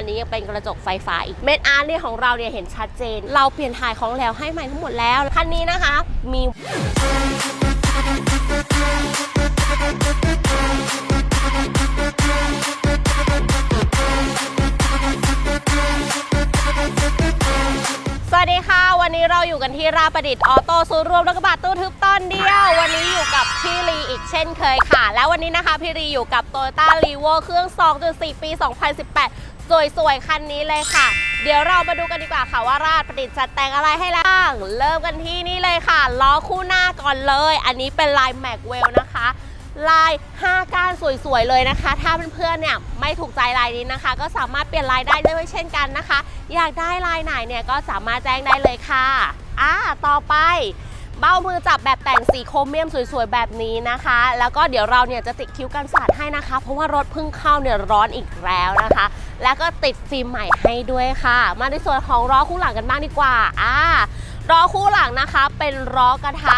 ันนี้ยังเป็นกระจกไฟฟ้าอีกเม็ดอาร์เนี่ยของเราเนี่ยเห็นชัดเจน เราเปลี่ยนถ่ายของแล้วให้ใหม่ทั้งหมดแล้วคันนี้นะคะมีสวัสดีค่ะ วันนี้เราอยู่กันที่ราประดิษฐ์ออโต้ศูนย์รวมรถกระบะตู้ทึบตอนเดียว วันนี้อยู่กับพี่ลีอีกเช่นเคยค่ะ แล้ววันนี้นะคะพี่ลีอยู่กับ t o y ต้ารีโวเครื่อง 2.4 ปี 2018 สวยๆ คันนี้เลยค่ะ เดี๋ยวเรามาดูกันดีกว่าค่ะว่าราชประดิษฐ์จัดแต่งอะไรให้แล้วบ้างเริ่มกันที่นี่เลยค่ะล้อคู่หน้าก่อนเลย อันนี้เป็นลายแม็กเวลนะคะลาย 5 ก้านสวยๆ เลยนะคะ ถ้าเพื่อนๆ เนี่ยไม่ถูกใจลายนี้นะคะ ก็สามารถเปลี่ยนลายได้ด้วยเช่นกันนะคะ อยากได้ลายไหนเนี่ยก็สามารถแจ้งได้เลยค่ะ อ่า ต่อไป เบ้ามือจับแบบแต่งสีโครเมียมสวยๆ แบบนี้นะคะ แล้วก็เดี๋ยวเราเนี่ยจะติดคิ้วกันสาดให้นะคะ เพราะว่ารถเพิ่งเข้าเนี่ยร้อนอีกแล้วนะคะ แล้วก็ติดฟิล์มใหม่ให้ด้วยค่ะ มาในส่วนของล้อคู่หลังกันบ้างดีกว่าอ่าล้อคู่หลังนะคะ เป็นล้อกระทะ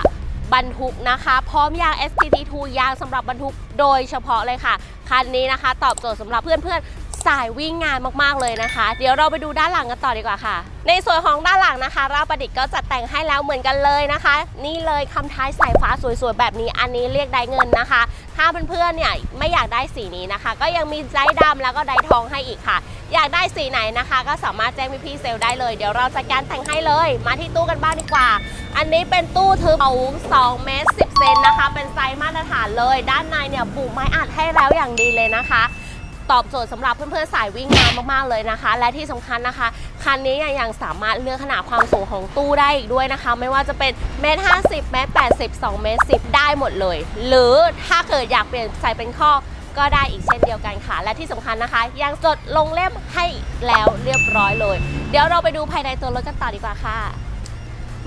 บรรทุกนะคะ พร้อมยาง STT2 ยางสำหรับบรรทุกโดยเฉพาะเลยค่ะ คันนี้นะคะ ตอบโจทย์สำหรับเพื่อนๆ สายวิ่งงานมากๆเลยนะคะ เดี๋ยวเราไปดูด้านหลังกันต่อดีกว่าค่ะ ในส่วนของด้านหลังนะคะราประดิษฐ์ก็จัดแต่งให้แล้วเหมือนกันเลยนะคะ นี่เลยคำท้ายสายฟ้าสวยๆแบบนี้อันนี้เรียกได้เงินนะคะ ถ้าเพื่อนๆเนี่ยไม่อยากได้สีนี้นะคะ ก็ยังมีไดดำแล้วก็ไดทองให้อีกค่ะ อยากได้สีไหนนะคะ ก็สามารถแจ้งพี่ๆเซลล์ได้เลยเดี๋ยวเราจัดการแต่งให้เลย มาที่ตู้กันบ้างดีกว่า อันนี้เป็นตู้ทึบเอา2เมตร10เซนนะคะ เป็นไซส์มาตรฐานเลย ด้านในเนี่ยปลูกไม้อัดให้แล้วอย่างดีเลยนะคะ ตอบโจทย์สำหรับเพื่อนๆสายวิ่งงานมากๆเลยนะคะ และที่สำคัญนะคะ คันนี้ยังสามารถเลือกขนาดความสูงของตู้ได้อีกด้วยนะคะ ไม่ว่าจะเป็นเมตรห้าสิบเมตรแปดสิบสองเมตรสิบได้หมดเลย หรือถ้าเกิดอยากเปลี่ยนใส่เป็นข้อก็ได้อีกเช่นเดียวกันค่ะ และที่สำคัญนะคะ ยังจดลงเล่มให้แล้วเรียบร้อยเลย เดี๋ยวเราไปดูภายในตัวรถกันต่อดีกว่าค่ะ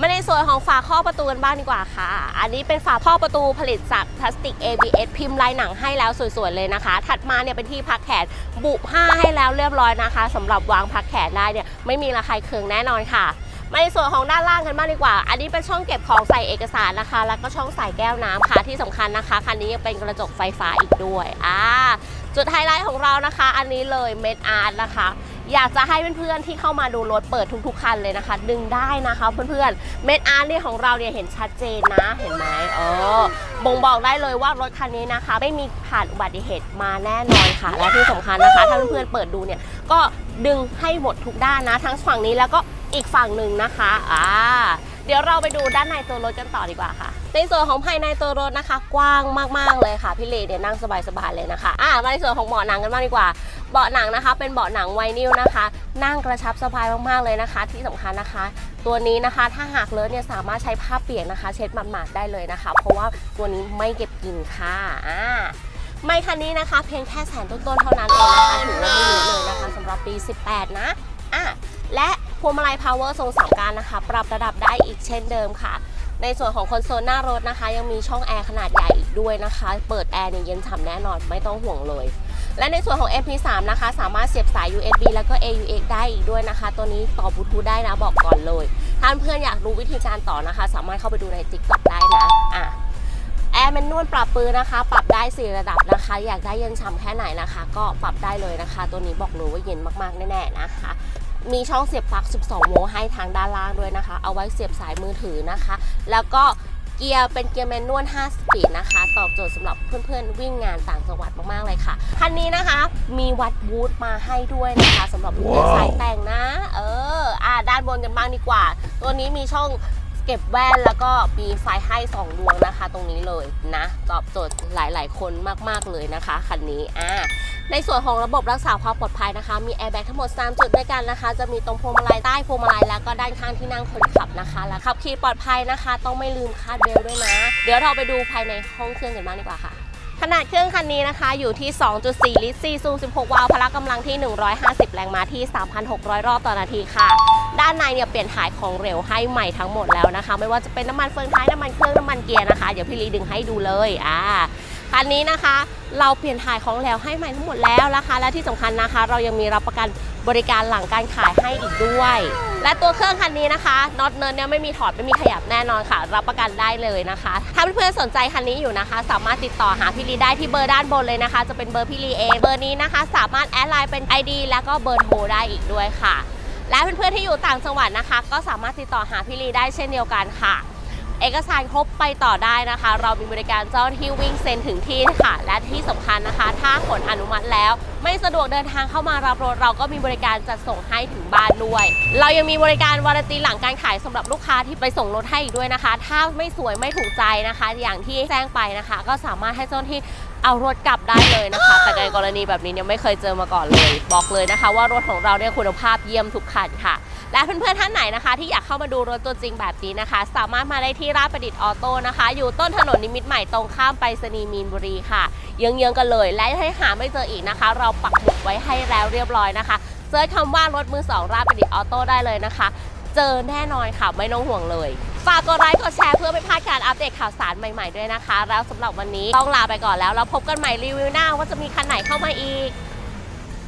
มาในส่วนของฝาข้อประตูกันบ้างดีกว่าค่ะ อันนี้เป็นฝาข้อประตูผลิตจากพลาสติก ABS พิมพ์ลายหนังให้แล้วสวยๆเลยนะคะ ถัดมาเนี่ยเป็นที่พักแขนบุผ้าให้แล้วเรียบร้อยนะคะสำหรับวางพักแขนได้เนี่ยไม่มีระคายเคืองแน่นอนค่ะมาในส่วนของด้านล่างกันบ้างดีกว่า อันนี้เป็นช่องเก็บของใส่เอกสารนะคะ แล้วก็ช่องใส่แก้วน้ำค่ะ ที่สำคัญนะคะ คันนี้ยังเป็นกระจกไฟฟ้าอีกด้วย อ่า จุดไฮไลท์ของเรานะคะ อันนี้เลยเมดอาร์ตนะคะ อยากจะให้เพื่อนๆที่เข้ามาดูรถเปิดทุกๆคันเลยนะคะ ดึงได้นะคะเพื่อนๆเมดอาร์เนี่ยของเราเนี่ยเห็นชัดเจนนะเห็นไหมเออบ่งบอกได้เลยว่ารถคันนี้นะคะ ไม่มีผ่านอุบัติเหตุมาแน่นอนค่ะ และที่สำคัญนะคะ ถ้าเพื่อนๆเปิดดูเนี่ยก็ดึงให้หมดทุกด้านนะ ทั้งฝั่งนี้แล้วก็อีกฝั่งหนึ่งนะคะอ่า เดี๋ยวเราไปดูด้านในตัวรถกันต่อดีกว่าค่ะ ในส่วนของภายในตัวรถนะคะ กว้างมากๆเลยค่ะพี่เลเนี่ยนั่งสบายๆเลยนะคะอ่ามาในส่วนของเบาะหนังกันบ้างดีกว่า เบาะหนังนะคะ เป็นเบาะหนังไวนิลนะคะ นั่งกระชับสบายมากๆเลยนะคะ ที่สำคัญนะคะ ตัวนี้นะคะถ้าหากเลอะเนี่ยสามารถใช้ผ้าเปียกนะคะ เช็ดหมาดๆได้เลยนะคะ เพราะว่าตัวนี้ไม่เก็บกลิ่นค่ะอ่าไม่คันนี้นะคะ เพียงแค่แสนต้นๆเท่านั้นเองนะคะถือว่าไม่เยอะเลยนะคะสำหรับปี 18 นะอะและ วงมาลัย power ทรงสามการนะคะ ปรับระดับได้อีกเช่นเดิมค่ะ ในส่วนของคอนโซลหน้ารถนะคะ ยังมีช่องแอร์ขนาดใหญ่อีกด้วยนะคะ เปิดแอร์เนี่ยเย็นฉ่ำแน่นอนไม่ต้องห่วงเลย และในส่วนของ MP3 นะคะ สามารถเสียบสาย USB แล้วก็ AUX ได้อีกด้วยนะคะ ตัวนี้ต่อบลูทูธได้นะบอกก่อนเลยถ้าเพื่อนอยากรู้วิธีการต่อนะคะ สามารถเข้าไปดูใน TikTok ได้นะอะแอร์แมนนวลปรับปืนนะคะ ปรับได้ 4 ระดับนะคะ อยากได้เย็นฉ่ำแค่ไหนนะคะ ก็ปรับได้เลยนะคะ ตัวนี้บอกเลยว่าเย็นมากๆแน่ๆนะคะ มีช่องเสียบปลั๊ก 12 โวลต์ให้ทางด้านล่างด้วยนะคะ เอาไว้เสียบสายมือถือนะคะ แล้วก็เกียร์เป็นเกียร์แมนนวล 5 สปีดนะคะ ตอบโจทย์สำหรับเพื่อนๆ วิ่งงานต่างจังหวัดมากๆเลยค่ะ คันนี้นะคะ มีวัดบูธมาให้ด้วยนะคะสำหรับเพื่อนๆสายแต่งนะ เออ อ่าด้านบนกันบ้างดีกว่า ตัวนี้มีช่อง เก็บแว่นแล้วก็มีไฟให้2ดวงนะคะ ตรงนี้เลยนะตอบโจทย์หลาย ๆ คนมาก ๆ เลยนะคะคันนี้อ่าในส่วนของระบบรักษาความปลอดภัยนะคะ มีแอร์แบ็กทั้งหมด 3 จุดด้วยกันนะคะ จะมีตรงพวงมาลัยใต้พวงมาลัยแล้วก็ด้านข้างที่นั่งคนขับนะคะและขับขี่ปลอดภัยนะคะ ต้องไม่ลืมคาดเบลด้วยนะ เดี๋ยวเราไปดูภายในห้องเครื่องกันบ้างดีกว่าค่ะ นาดเครื่องคันนี้นะคะ อยู่ที่ 2.4 ลิตร4ซู16 วาล์วพละกำลังที่ 150 แรงม้าที่ 3,600 รอบต่อนาทีค่ะ ด้านในเนี่ยเปลี่ยนถ่ายของเร็วให้ใหม่ทั้งหมดแล้วนะคะ ไม่ว่าจะเป็นน้ำมันเฟืองท้ายน้ำมันเครื่องน้ำมันเกียร์นะคะ เดี๋ยวพี่ลีดึงให้ดูเลยอ่าคันนี้นะคะ เราเปลี่ยนถ่ายของแล้วให้ใหม่ทั้งหมดแล้วนะคะ และที่สำคัญนะคะ เรายังมีรับประกัน บริการหลังการขายให้อีกด้วย และตัวเครื่องคันนี้นะคะน็อตเนิร์ดเนี่ยไม่มีถอดไม่มีขยับแน่นอนค่ะ รับประกันได้เลยนะคะ ถ้าเพื่อนๆสนใจคันนี้อยู่นะคะ สามารถติดต่อหาพี่ลีได้ที่เบอร์ด้านบนเลยนะคะ จะเป็นเบอร์พี่ลีเองเบอร์นี้นะคะ สามารถแอดไลน์เป็น ID แล้วก็เบอร์โทรได้อีกด้วยค่ะ และเพื่อนๆที่อยู่ต่างจังหวัดนะคะ ก็สามารถติดต่อหาพี่ลีได้เช่นเดียวกันค่ะ เอกสารครบไปต่อได้นะคะ เรามีบริการเจ้าหน้าที่วิ่งเซ็นถึงที่ค่ะ และที่สำคัญนะคะ ถ้าผลอนุมัติแล้ว ไม่สะดวกเดินทางเข้ามารับรถเราก็มีบริการจัดส่งให้ถึงบ้านด้วย เรายังมีบริการวารันตีหลังการขายสำหรับลูกค้าที่ไปส่งรถให้อีกด้วยนะคะ ถ้าไม่สวยไม่ถูกใจนะคะ อย่างที่แจ้งไปนะคะ ก็สามารถให้เจ้าหน้าที่เอารถกลับได้เลยนะคะ แต่ในกรณีแบบนี้เนี่ยไม่เคยเจอมาก่อนเลย บอกเลยนะคะ ว่ารถของเราเนี่ยคุณภาพเยี่ยมทุกคันค่ะ และเพื่อนๆท่านไหนนะคะ ที่อยากเข้ามาดูรถตัวจริงแบบนี้นะคะ สามารถมาได้ที่ราชประดิษฐ์ออโต้นะคะ อยู่ต้นถนนนิมิตใหม่ตรงข้ามไปรษณีย์มีนบุรีค่ะเยื้องๆกันเลย และให้หาไม่เจออีกนะคะ เราปักหมุดไว้ให้แล้วเรียบร้อยนะคะเซิร์ชคำว่ารถมือสองราชประดิษฐ์ออโต้ได้เลยนะคะ เจอแน่นอนค่ะไม่ต้องห่วงเลยฝากกดไลค์กดแชร์เพื่อไม่พลาดการอัปเดตข่าวสารใหม่ๆด้วยนะคะ แล้วสำหรับวันนี้ต้องลาไปก่อนแล้วเราพบกันใหม่รีวิวหน้าว่าจะมีคันไหนเข้ามาอีก